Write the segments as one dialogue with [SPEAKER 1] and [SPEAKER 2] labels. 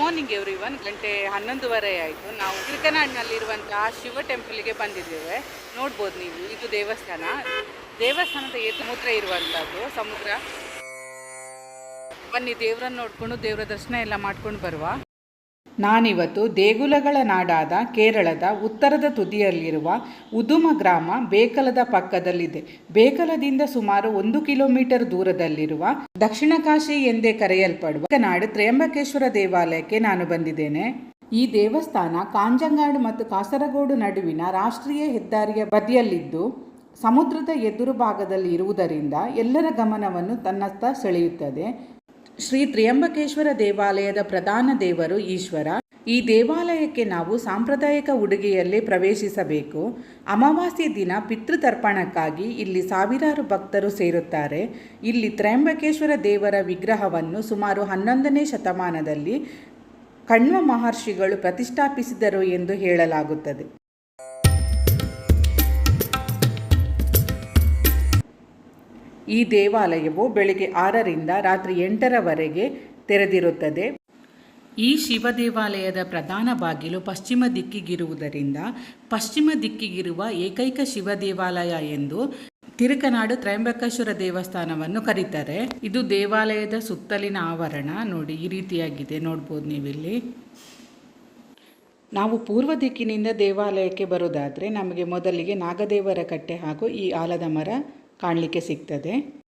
[SPEAKER 1] Morning every one ಗಂಟೆ ಹನ್ನೊಂದುವರೆ ಆಯಿತು. ನಾವು ತಿರುಕನಾಡಿನಲ್ಲಿರುವಂತಹ ಶಿವ ಟೆಂಪಲ್ಗೆ ಬಂದಿದ್ದೇವೆ. ನೋಡ್ಬೋದು ನೀವು, ಇದು ದೇವಸ್ಥಾನ. ದೇವಸ್ಥಾನದ ಸಮುದ್ರ ಇರುವಂಥದ್ದು ಸಮುದ್ರ. ಬನ್ನಿ, ದೇವರನ್ನು ನೋಡ್ಕೊಂಡು ದೇವರ ದರ್ಶನ ಎಲ್ಲ ಮಾಡ್ಕೊಂಡು ಬರುವ. ನಾನಿವತ್ತು ದೇಗುಲಗಳ ನಾಡಾದ ಕೇರಳದ ಉತ್ತರದ ತುದಿಯಲ್ಲಿರುವ ಉದುಮ ಗ್ರಾಮ ಬೇಕಲದ ಪಕ್ಕದಲ್ಲಿದೆ. ಬೇಕಲದಿಂದ ಸುಮಾರು ಒಂದು ಕಿಲೋಮೀಟರ್ ದೂರದಲ್ಲಿರುವ ದಕ್ಷಿಣ ಕಾಶಿ ಎಂದೇ ಕರೆಯಲ್ಪಡುವ ನಾಡು ತ್ರ್ಯಂಬಕೇಶ್ವರ ದೇವಾಲಯಕ್ಕೆ ನಾನು ಬಂದಿದ್ದೇನೆ. ಈ ದೇವಸ್ಥಾನ ಕಾಂಜಂಗಾಡು ಮತ್ತು ಕಾಸರಗೋಡು ನಡುವಿನ ರಾಷ್ಟ್ರೀಯ ಹೆದ್ದಾರಿಯ ಬದಿಯಲ್ಲಿದ್ದು, ಸಮುದ್ರದ ಎದುರು ಭಾಗದಲ್ಲಿ ಇರುವುದರಿಂದ ಎಲ್ಲರ ಗಮನವನ್ನು ತನ್ನತ್ತ ಸೆಳೆಯುತ್ತದೆ. ಶ್ರೀ ತ್ರಿಯಂಬಕೇಶ್ವರ ದೇವಾಲಯದ ಪ್ರಧಾನ ದೇವರು ಈಶ್ವರ. ಈ ದೇವಾಲಯಕ್ಕೆ ನಾವು ಸಾಂಪ್ರದಾಯಿಕ ಉಡುಗೆಯಲ್ಲೇ ಪ್ರವೇಶಿಸಬೇಕು. ಅಮಾವಾಸ್ಯೆ ದಿನ ಪಿತೃತರ್ಪಣಕ್ಕಾಗಿ ಇಲ್ಲಿ ಸಾವಿರಾರು ಭಕ್ತರು ಸೇರುತ್ತಾರೆ. ಇಲ್ಲಿ ತ್ರಯಂಬಕೇಶ್ವರ ದೇವರ ವಿಗ್ರಹವನ್ನು ಸುಮಾರು ಹನ್ನೊಂದನೇ ಶತಮಾನದಲ್ಲಿ ಕಣ್ವ ಮಹರ್ಷಿಗಳು ಪ್ರತಿಷ್ಠಾಪಿಸಿದರು ಎಂದು ಹೇಳಲಾಗುತ್ತದೆ. ಈ ದೇವಾಲಯವು ಬೆಳಗ್ಗೆ ಆರರಿಂದ ರಾತ್ರಿ ಎಂಟರವರೆಗೆ ತೆರೆದಿರುತ್ತದೆ. ಈ ಶಿವ ದೇವಾಲಯದ ಪ್ರಧಾನ ಬಾಗಿಲು ಪಶ್ಚಿಮ ದಿಕ್ಕಿಗಿರುವುದರಿಂದ ಪಶ್ಚಿಮ ದಿಕ್ಕಿಗಿರುವ ಏಕೈಕ ಶಿವ ದೇವಾಲಯ ಎಂದು ತಿರುಕನಾಡು ತ್ರಯಂಬಕೇಶ್ವರ ದೇವಸ್ಥಾನವನ್ನು ಕರೀತಾರೆ. ಇದು ದೇವಾಲಯದ ಸುತ್ತಲಿನ ಆವರಣ. ನೋಡಿ, ಈ ರೀತಿಯಾಗಿದೆ. ನೋಡ್ಬೋದು ನೀವಿಲ್ಲಿ. ನಾವು ಪೂರ್ವ ದಿಕ್ಕಿನಿಂದ ದೇವಾಲಯಕ್ಕೆ ಬರೋದಾದರೆ ನಮಗೆ ಮೊದಲಿಗೆ ನಾಗದೇವರ ಕಟ್ಟೆ ಹಾಗೂ ಈ ಆಲದ ಮರ ಕಾಣಲಿಕ್ಕೆ ಸಿಗ್ತದೆ.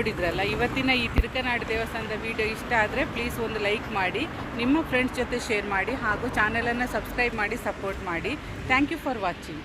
[SPEAKER 1] ನೋಡಿದ್ರಲ್ಲ, ಇವತ್ತಿನ ಈ ತಿರುಕನಾಡು ದೇವಸ್ಥಾನದ ವಿಡಿಯೋ ಇಷ್ಟ ಆದರೆ ಪ್ಲೀಸ್ ಒಂದು ಲೈಕ್ ಮಾಡಿ, ನಿಮ್ಮ ಫ್ರೆಂಡ್ಸ್ ಜೊತೆ ಶೇರ್ ಮಾಡಿ ಹಾಗೂ ಚಾನಲನ್ನು ಸಬ್ಸ್ಕ್ರೈಬ್ ಮಾಡಿ ಸಪೋರ್ಟ್ ಮಾಡಿ. Thank you for watching